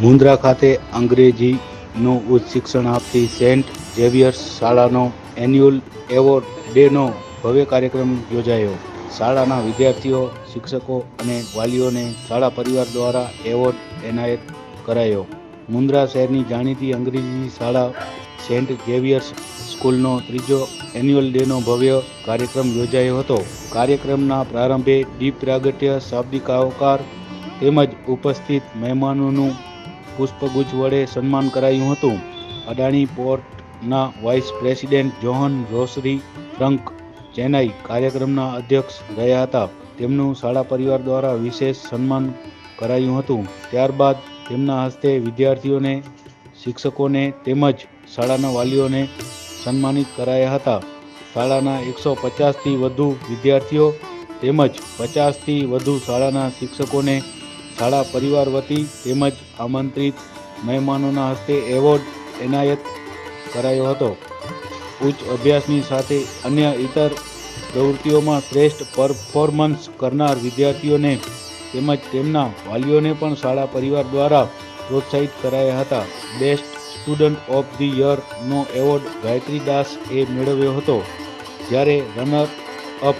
મુન્દ્રા ખાતે અંગ્રેજીનું ઉચ્ચ શિક્ષણ આપતી સેન્ટ ઝેવિયર્સ શાળાનો એન્યુઅલ એવોર્ડ ડેનો ભવ્ય કાર્યક્રમ યોજાયો. શાળાના વિદ્યાર્થીઓ, શિક્ષકો અને વાલીઓને શાળા પરિવાર દ્વારા એવોર્ડ એનાયત કરાયો. મુન્દ્રા શહેરની જાણીતી અંગ્રેજી શાળા સેન્ટ ઝેવિયર્સ સ્કૂલનો ત્રીજો એન્યુઅલ ડેનો ભવ્ય કાર્યક્રમ યોજાયો હતો. કાર્યક્રમના પ્રારંભે દીપ પ્રાગટ્ય, શાબ્દિક આવકાર તેમજ ઉપસ્થિત મહેમાનોનું પુષ્પગુચ્છ વડે સન્માન કરાયું હતું. Adani પોર્ટના vice president John Rosary Frank Chennai કાર્યક્રમના અધ્યક્ષ રહ્યા હતા. તેમનું શાળા પરિવાર દ્વારા વિશેષ સન્માન કરાયું હતું. ત્યારબાદ તેમના હસ્તે વિદ્યાર્થીઓને, શિક્ષકોને તેમજ શાળાના વાલીઓને સન્માનિત કરાયા હતા. શાળાના એકસો પચાસથી વધુ વિદ્યાર્થીઓ તેમજ પચાસથી વધુ શાળાના શિક્ષકોને શાળા પરિવાર વતી તેમજ આમંત્રિત મહેમાનોના હસ્તે એવોર્ડ એનાયત કરાયો હતો. ઉચ્ચ અભ્યાસની સાથે અન્ય ઇતર પ્રવૃત્તિઓમાં શ્રેષ્ઠ પરફોર્મન્સ કરનાર વિદ્યાર્થીઓને તેમજ તેમના વાલીઓને પણ શાળા પરિવાર દ્વારા પ્રોત્સાહિત કરાયા હતા. બેસ્ટ સ્ટુડન્ટ ઓફ ધી યરનો એવોર્ડ ગાયત્રી દાસ એ મેળવ્યો હતો. જ્યારે રનર અપ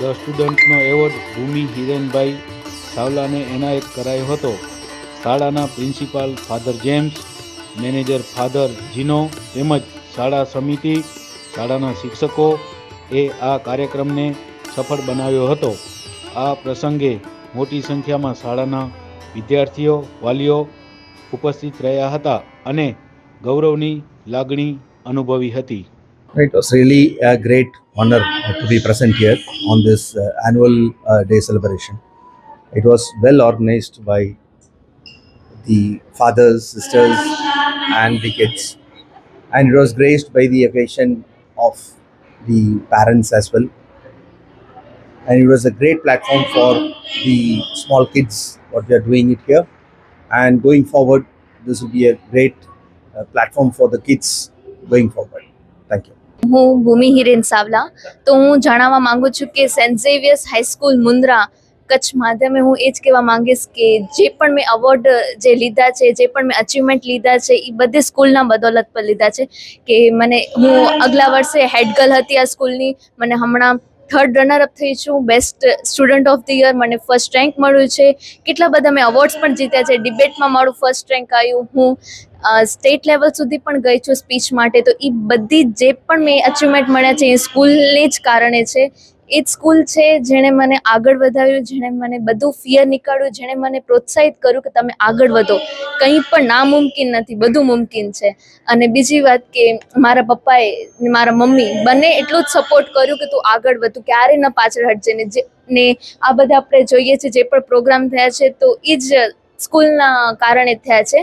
ધ સ્ટુડન્ટનો એવોર્ડ ભૂમિ હિરેનભાઈ સાવલાને એનાયત કરાયો હતો. શાળાના principal Father James manager Father Gino તેમજ શાળા સમિતિ શાળાના શિક્ષકો એ આ કાર્યક્રમને સફળ બનાવ્યો હતો. આ પ્રસંગે મોટી સંખ્યામાં શાળાના વિદ્યાર્થીઓ વાલીઓ ઉપસ્થિત રહ્યા હતા અને ગૌરવની લાગણી અનુભવી હતી. It was really a great honor to be present here on this uh, annual uh, day celebration. It was well organized by the fathers, sisters, and the kids, and it was graced by the occasion of the parents as well. And it was a great platform for the small kids what they are doing it here, and going forward, this will be a great uh, platform for the kids going forward. Thank you. હું ભૂમિ હિરેન સાવલા તો હું જણાવવા માંગુ છું કે Saint Xavier's high school Mundra Kutch માધ્યમે હું એ જ કહેવા માંગીશ કે જે પણ મેં અવોર્ડ જે લીધા છે, જે પણ મેં અચીવમેન્ટ લીધા છે એ બધી સ્કૂલના બદોલત પર લીધા છે. કે મને, હું અગલા વર્ષે હેડ ગર્લ હતી આ સ્કૂલની. મને હમણાં થર્ડ રનર અપ થઈ છું best student of the year મને ફર્સ્ટ રેન્ક મળ્યું છે. કેટલા બધા મેં અવોર્ડ્સ પણ જીત્યા છે. ડિબેટમાં મારું ફર્સ્ટ રેન્ક આવ્યું. હું સ્ટેટ લેવલ સુધી પણ ગઈ છું સ્પીચ માટે. તો એ બધી જે પણ મેં અચીવમેન્ટ મળ્યા છે એ સ્કૂલને જ કારણે છે. એ જ સ્કૂલ છે જેણે મને આગળ વધાવ્યું જેણે મને બધું ફિયર નીકાળ્યું, જેણે મને પ્રોત્સાહિત કર્યું કે તમે આગળ વધો. કંઈ પણ નામુમકિન નથી, બધું મુમકિન છે. અને બીજી વાત કે મારા પપ્પાએ મારા મમ્મી બંને એટલું જ સપોર્ટ કર્યું કે તું આગળ વધુ ક્યારે ન પાછળ હટજે ને જે, ને આ બધા આપણે જોઈએ છે, જે પણ પ્રોગ્રામ થયા છે તો એ જ સ્કૂલના કારણે થયા છે.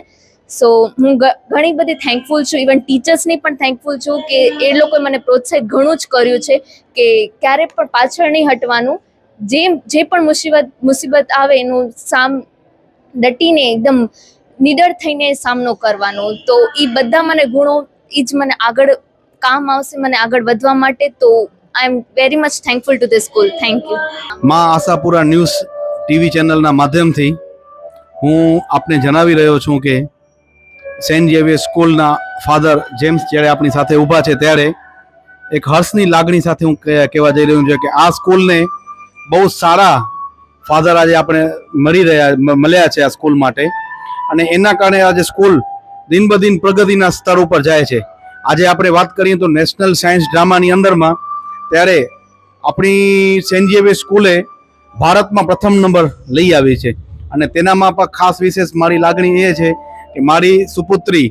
સો હું ઘણી બધી થેન્કફુલ છું. ઇવન ટીચર્સની પણ થેન્કફુલ છું કે એ લોકોએ મને પ્રોત્સાહિત ઘણું જ કર્યું છે કે ક્યારે પણ પાછળ નહીં હટવાનું. જે જે પણ મુસીબત મુસીબત આવે એનું સામ ડટીને એકદમ નિડર થઈને સામનો કરવાનો. તો એ બધા મને ગુણો એ જ મને આગળ કામ આવશે, મને આગળ વધવા માટે. તો I am very much thankful to the school thank you માં આશાપુરા ન્યૂઝ ટીવી ચેનલના માધ્યમથી હું આપને જણાવી રહ્યો છું કે સેન્ટ ઝેવિયર સ્કૂલના ફાધર જેમ્સ જ્યારે આપણી સાથે ઊભા છે ત્યારે એક હર્ષની લાગણી સાથે હું કહે- કહેવા જઈ રહ્યો છું કે આ સ્કૂલને બહુ સારા ફાધર આજે આપણે મળી રહ્યા મળ્યા છે આ સ્કૂલ માટે. અને એના કારણે આજે સ્કૂલ દિન બ દિન પ્રગતિના સ્તર ઉપર જાય છે. આજે આપણે વાત કરીએ તો નેશનલ સાયન્સ ડ્રામાની અંદરમાં ત્યારે આપણી સેન્ટ ઝેવિયર સ્કૂલે ભારતમાં પ્રથમ નંબર લઈ આવી છે. અને તેનામાં પણ ખાસ વિશેષ મારી લાગણી એ છે મારી સુપુત્રી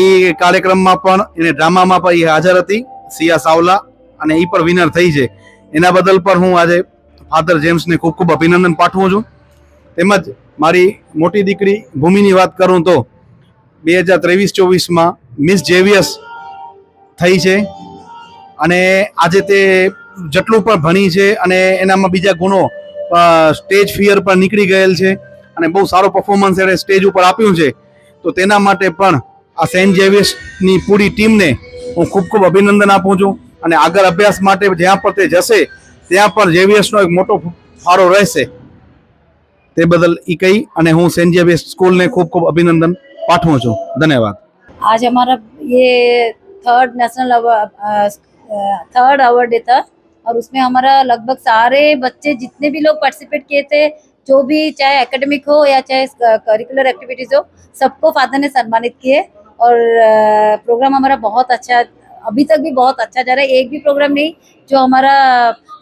એ કાર્યક્રમમાં પણ, એને ડ્રામામાં પણ એ હાજર હતી, સિયા સાવલા, અને એ પણ વિનર થઈ છે. એના બદલ પણ હું આજે ફાધર જેમ્સને ખૂબ ખૂબ અભિનંદન પાઠવું છું. તેમજ મારી મોટી દીકરી ભૂમિની વાત કરું તો, બે હજાર ત્રેવીસ ચોવીસમાં મિસ જેવિયસ થઈ છે. અને આજે તે જેટલું પણ ભણી છે અને એનામાં બીજા ગુણો સ્ટેજ ફિયર પર નીકળી ગયેલ છે. અને બહુ સારો પરફોર્મન્સ એણે સ્ટેજ ઉપર આપ્યું છે તો તેના માટે પણ આ સેન્ટ ઝેવિયર્સની પૂરી ટીમને હું ખૂબ ખૂબ અભિનંદન આપું છું અને આગળ અભ્યાસ માટે જ્યાં પણ તે જશે ત્યાં પણ ઝેવિયર્સનો એક મોટો ફાળો રહેશે તે બદલ એ કહી અને હું સેન્ટ ઝેવિયર સ્કૂલને ખૂબ ખૂબ અભિનંદન પાઠવું છું ધન્યવાદ आज हमारा ये third national third award day था और उसमें हमारा लगभग सारे बच्चे जितने भी लोग पार्टिसिपेट किए थे जो भी चाहे एकेडमिक हो या चाहे करिकुलर एक्टिविटीज़ हो, सबको फादर ने सम्मानित किए और प्रोग्राम हमारा बहुत अच्छा अभी तक भी बहुत अच्छा जा रहा है। एक भी प्रोग्राम नहीं जो हमारा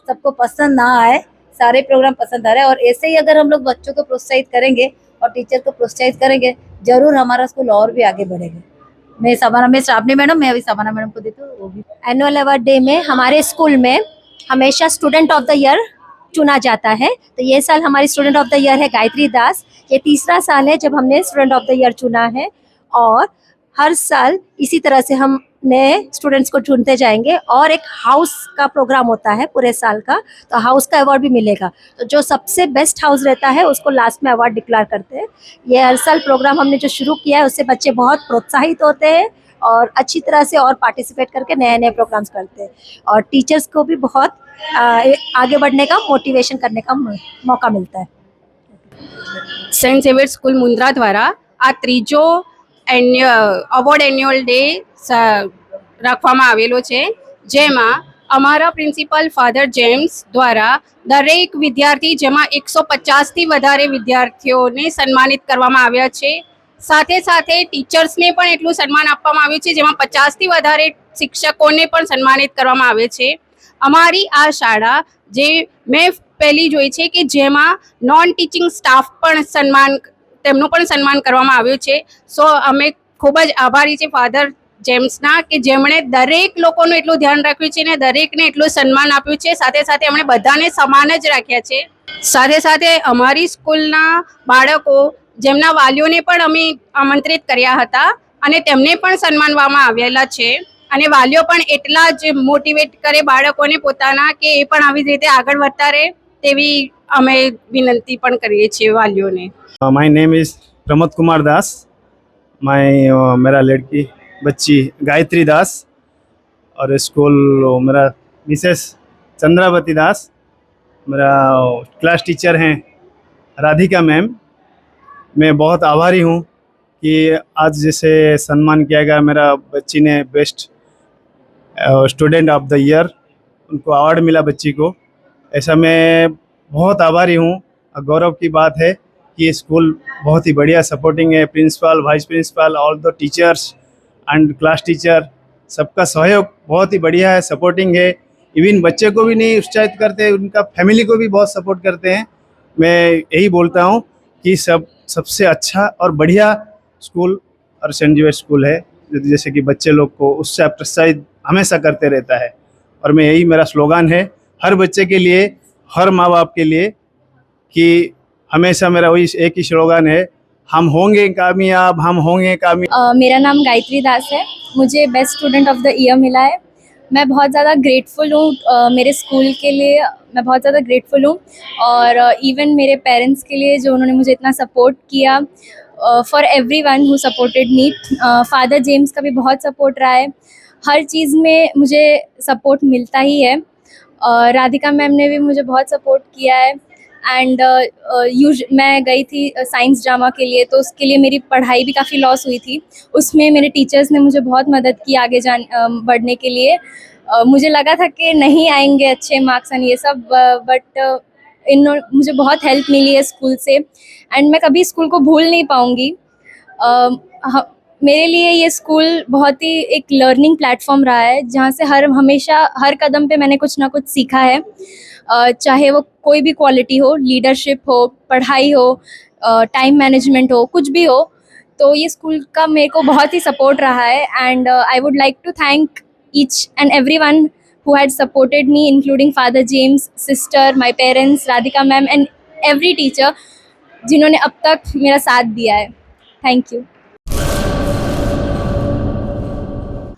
सबको पसंद ना आए, सारे प्रोग्राम पसंद आ रहे हैं। और ऐसे ही अगर हम लोग बच्चों को प्रोत्साहित करेंगे और टीचर को प्रोत्साहित करेंगे, ज़रूर हमारा स्कूल और भी आगे बढ़ेगा। मैं सबाना में श्रावणी मैडम, मैं अभी सबाना मैडम को देती हूँ एनुअल अवार्ड डे में हमारे स्कूल में हमेशा स्टूडेंट ऑफ़ द ईयर चुना जाता है। तो ये साल हमारी स्टूडेंट ऑफ़ द ईयर है गायत्री दास। ये तीसरा साल है जब हमने स्टूडेंट ऑफ़ द ईयर चुना है। और हर साल इसी तरह से हम नए स्टूडेंट्स को चुनते जाएँगे और एक हाउस का प्रोग्राम होता है पूरे साल का। तो हाउस का अवार्ड भी मिलेगा। तो जो सबसे बेस्ट हाउस रहता है उसको लास्ट में अवार्ड डिक्लेयर करते हैं। ये हर साल प्रोग्राम हमने जो शुरू किया है उससे बच्चे बहुत प्रोत्साहित होते हैं। और अच्छी तरह से और पार्टिसिपेट करके नए नए प्रोग्राम्स करते हैं और टीचर्स को भी बहुत आ, आगे बढ़ने का मोटिवेशन करने का मौ- मौका मिलता है સેન્ટ ઝેવિયર સ્કૂલ મુન્દ્રા દ્વારા આ ત્રીજો એન્યુ અવોર્ડ એન્યુઅલ ડે રાખવામાં આવેલો છે જેમાં અમારા પ્રિન્સિપલ ફાધર જેમ્સ દ્વારા દરેક વિદ્યાર્થી જેમાં એકસો પચાસથી વધારે વિદ્યાર્થીઓને સન્માનિત કરવામાં આવ્યા છે સાથે સાથે ટીચર્સને પણ એટલું સન્માન આપવામાં આવ્યું છે, જેમાં પચાસથી વધારે શિક્ષકોને પણ સન્માનિત કરવામાં આવે છે. અમારી આ શાળા જે મેં પહેલી જોઈ છે કે જેમાં નોન ટીચિંગ સ્ટાફ પણ સન્માન, તેમનું પણ સન્માન કરવામાં આવ્યું છે. સો અમે ખૂબ જ આભારી છે ફાધર જેમ્સના, કે જેમણે દરેક લોકોનું એટલું ધ્યાન રાખ્યું છે ને દરેકને એટલું સન્માન આપ્યું છે. સાથે સાથે એમણે બધાને સમાન જ રાખ્યા છે. સાથે સાથે અમારી સ્કૂલના બાળકો જેમના વાલીઓને પણ અમે આમંત્રિત કર્યા હતા અને તેમને પણ સન્માનવામાં આવેલા છે અને વાલીઓ પણ એટલા જ મોટિવેટ કરે બાળકોને પોતાના કે એ પણ આવી જ રીતે આગળ વધતા રહે તેવી અમે વિનંતી પણ કરીએ છીએ વાલીઓને my name is Pramod Kumar Das मैं मेरा लड़की बच्ची गायत्री दास और स्कूल मेरा मिसेस चंद्रावती दास मेरा क्लास टीचर हैं राधिका मैम मैं बहुत आभारी हूँ कि आज जैसे सम्मान किया गया मेरा बच्ची ने best student of the year उनको अवार्ड मिला बच्ची को। ऐसा मैं बहुत आभारी हूँ। गौरव की बात है कि स्कूल बहुत ही बढ़िया सपोर्टिंग है। Principal vice principal all the teachers and class teacher सबका सहयोग बहुत ही बढ़िया है सपोर्टिंग है। इवन बच्चे को भी नहीं उत्साहित करते, उनका फैमिली को भी बहुत सपोर्ट करते हैं। मैं यही बोलता हूँ कि सब सबसे अच्छा और बढ़िया स्कूल और सेंट जेवियर स्कूल है जैसे कि बच्चे लोग को उससे प्रोत्साहित हमेशा करते रहता है। और मैं यही मेरा स्लोगान है हर बच्चे के लिए हर माँ बाप के लिए कि हमेशा मेरा वही एक ही स्लोगान है हम होंगे कामयाब हम होंगे कामयाब। अ, मेरा नाम गायत्री दास है मुझे best student of the year मिला है। मैं बहुत ज़्यादा ग्रेटफुल हूँ अ, मेरे स्कूल के लिए मैं बहुत ज़्यादा ग्रेटफुल हूँ। और इवन मेरे पेरेंट्स के लिए जो उन्होंने मुझे इतना सपोर्ट किया for everyone who supported me Father James का भी बहुत सपोर्ट रहा है। हर चीज़ में मुझे सपोर्ट मिलता ही है। अ, राधिका मैम ने भी मुझे बहुत सपोर्ट किया है। एंड यूज़ मैं गई थी साइंस uh, ड्रामा के लिए तो उसके लिए मेरी पढ़ाई भी काफ़ी लॉस हुई थी। उसमें मेरे टीचर्स ने मुझे बहुत मदद की आगे जान अ, बढ़ने के लिए। मुझे लगा था कि नहीं आएँगे अच्छे मार्क्स एंड ये सब बट इन मुझे बहुत हेल्प मिली है स्कूल से। एंड मैं कभी स्कूल को भूल नहीं पाऊँगी। मेरे लिए ये स्कूल बहुत ही एक लर्निंग प्लेटफॉर्म रहा है, जहाँ से हर, हमेशा हर कदम पे मैंने कुछ ना कुछ सीखा है। चाहे वो कोई भी क्वालिटी हो लीडरशिप हो, पढ़ाई हो टाइम मैनेजमेंट हो, कुछ भी हो तो ये स्कूल का मेरे को बहुत ही सपोर्ट रहा है। And I would like to thank each and every one who had supported me including father james sister my parents radhika ma'am and every teacher जिन्होंने अब तक मेरा साथ दिया है thank you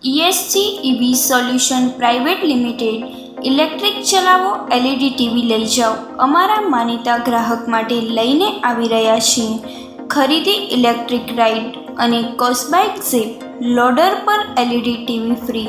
ESC EV solution private limited electric ચલાવો LED TV લઈ જાઓ અમારા માનીતા ગ્રાહક માટે લઈને આવી રહ્યા છીએ ખરીદી ઇલેક્ટ્રિક રાઇડ અને કોસ્બાઇક ઝીપ લોડર પર એલઈડી ટીવી ફ્રી